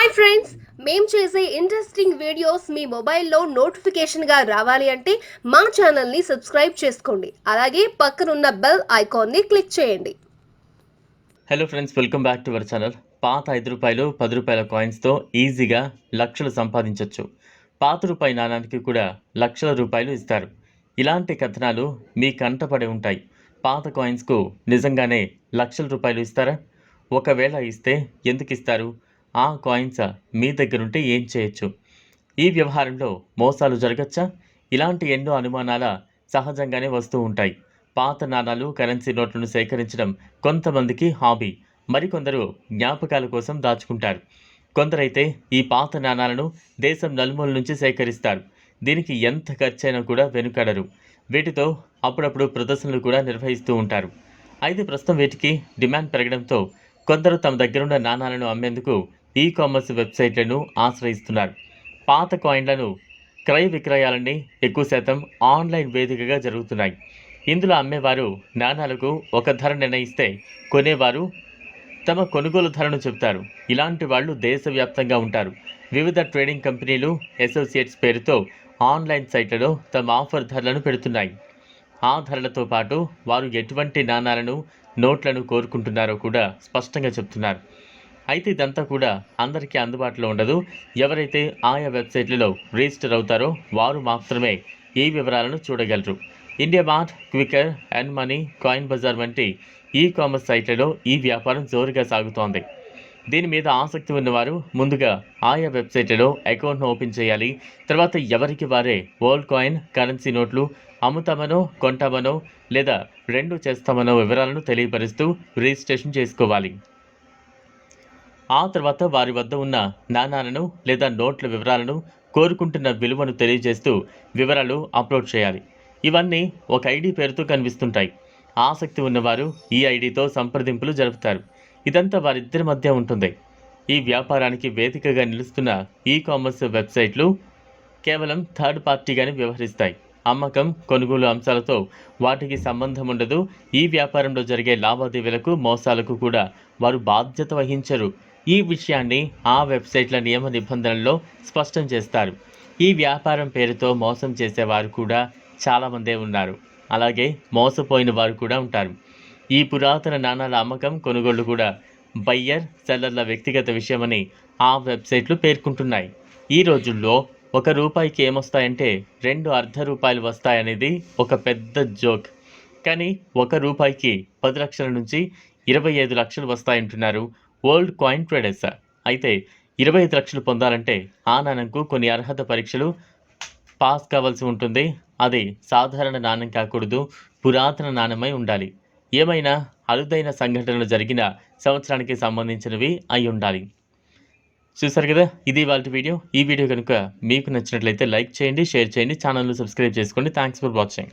Hi friends మేము చేసే interesting videos మీ మొబైల్లో నోటిఫికేషన్గా రావాలి అంటే మా ఛానల్ని సబ్స్క్రైబ్ చేసుకోండి. అలాగే పక్కనున్న బెల్ ఐకాన్ని క్లిక్ చేయండి. Hello friends welcome back to our channel పాత ఐదు రూపాయలు పది రూపాయల కాయిన్స్తో ఈజీగా లక్షలు సంపాదించవచ్చు పాత రూపాయి నాణానికి కూడా లక్షల రూపాయలు ఇస్తారు. ఇలాంటి కథనాలు మీ కంటపడి ఉంటాయి. పాత కాయిన్స్కు నిజంగానే లక్షల రూపాయలు ఇస్తారా? ఒకవేళ ఇస్తే ఎందుకు ఇస్తారు? ఆ కాయిన్స్ మీ దగ్గరుంటే ఏం చేయొచ్చు? ఈ వ్యవహారంలో మోసాలు జరగచ్చా? ఇలాంటి ఎన్నో అనుమానాల సహజంగానే వస్తూ ఉంటాయి. పాత నాణాలు కరెన్సీ నోట్లను సేకరించడం కొంతమందికి హాబీ. మరికొందరు జ్ఞాపకాల కోసం దాచుకుంటారు. కొందరైతే ఈ పాత నాణాలను దేశం నలుమూల నుంచి సేకరిస్తారు. దీనికి ఎంత ఖర్చైనా కూడా వెనుకడరు. వీటితో అప్పుడప్పుడు ప్రదర్శనలు కూడా నిర్వహిస్తూ ఉంటారు. అయితే ప్రస్తుతం వీటికి డిమాండ్ పెరగడంతో కొందరు తమ దగ్గరున్న నాణాలను అమ్మేందుకు ఈ కామర్స్ వెబ్సైట్లను ఆశ్రయిస్తున్నారు. పాత కాయిన్లను క్రయ విక్రయాలన్నీ ఎక్కువ శాతం ఆన్లైన్ వేదికగా జరుగుతున్నాయి. ఇందులో అమ్మేవారు నాణాలకు ఒక ధర నిర్ణయిస్తే కొనేవారు తమ కొనుగోలు ధరను చెబుతారు. ఇలాంటి వాళ్ళు దేశవ్యాప్తంగా ఉంటారు. వివిధ ట్రేడింగ్ కంపెనీలు అసోసియేట్స్ పేరుతో ఆన్లైన్ సైట్లలో తమ ఆఫర్ ధరలను పెడుతున్నాయి. ఆ ధరలతో పాటు వారు ఎటువంటి నాణాలను నోట్లను కోరుకుంటున్నారో కూడా స్పష్టంగా చెప్తున్నారు. అయితే ఇదంతా కూడా అందరికీ అందుబాటులో ఉండదు. ఎవరైతే ఆయా వెబ్సైట్లలో రిజిస్టర్ అవుతారో వారు మాత్రమే ఈ వివరాలను చూడగలరు. India Mart Quikr and Money Coin Bazaar వంటి ఈ కామర్స్ సైట్లలో ఈ వ్యాపారం జోరుగా సాగుతోంది. దీని మీద ఆసక్తి ఉన్నవారు ముందుగా ఆయా వెబ్సైట్లలో అకౌంట్ను ఓపెన్ చేయాలి. తర్వాత ఎవరికి వారే ఓల్డ్ కాయిన్ కరెన్సీ నోట్లు అమ్ముతామనో కొంటామనో లేదా రెండు చేస్తామనో వివరాలను తెలియపరుస్తూ రిజిస్ట్రేషన్ చేసుకోవాలి. ఆ తర్వాత వారి వద్ద ఉన్న నాణాలను లేదా నోట్ల వివరాలను కోరుకుంటున్న విలువను తెలియజేస్తూ వివరాలు అప్లోడ్ చేయాలి. ఇవన్నీ ఒక ఐడి పేరుతో కనిపిస్తుంటాయి. ఆసక్తి ఉన్నవారు ఈ ఐడితో సంప్రదింపులు జరుపుతారు. ఇదంతా వారిద్దరి మధ్య ఉంటుంది. ఈ వ్యాపారానికి వేదికగా నిలుస్తున్న ఈ కామర్స్ వెబ్సైట్లు కేవలం థర్డ్ పార్టీగానే వ్యవహరిస్తాయి. అమ్మకం కొనుగోలు అంశాలతో వాటికి సంబంధం ఉండదు. ఈ వ్యాపారంలో జరిగే లావాదేవీలకు మోసాలకు కూడా వారు బాధ్యత వహించరు. ఈ విషయాన్ని ఆ వెబ్సైట్ల నియమ నిబంధనల్లో స్పష్టం చేస్తారు. ఈ వ్యాపారం పేరుతో మోసం చేసేవారు కూడా చాలామందే ఉన్నారు. అలాగే మోసపోయిన వారు కూడా ఉంటారు. ఈ పురాతన నాణాల అమ్మకం కొనుగోళ్ళు కూడా బయ్యర్ సెల్లర్ల వ్యక్తిగత విషయమని ఆ వెబ్సైట్లు పేర్కొంటున్నాయి. ఈ రోజుల్లో ఒక రూపాయికి ఏమొస్తాయంటే రెండు అర్ధ రూపాయలు వస్తాయనేది ఒక పెద్ద జోక్. కానీ ఒక రూపాయికి పది లక్షల నుంచి ఇరవై ఐదు లక్షలు వస్తాయంటున్నారు ఓల్డ్ కాయిన్ ట్రేడర్స్ అయితే ఇరవై ఐదు లక్షలు పొందాలంటే ఆ నాణంకు కొన్ని అర్హత పరీక్షలు పాస్ కావాల్సి ఉంటుంది. అది సాధారణ నాణం కాకూడదు. పురాతన నాణ్యమై ఉండాలి. ఏమైనా అరుదైన సంఘటనలు జరిగిన సంవత్సరానికి సంబంధించినవి అయి ఉండాలి. చూసారు కదా? ఇది వాళ్ళ వీడియో. ఈ వీడియో కనుక మీకు నచ్చినట్లయితే లైక్ చేయండి షేర్ చేయండి ఛానల్ను సబ్స్క్రైబ్ చేసుకోండి. Thanks for watching.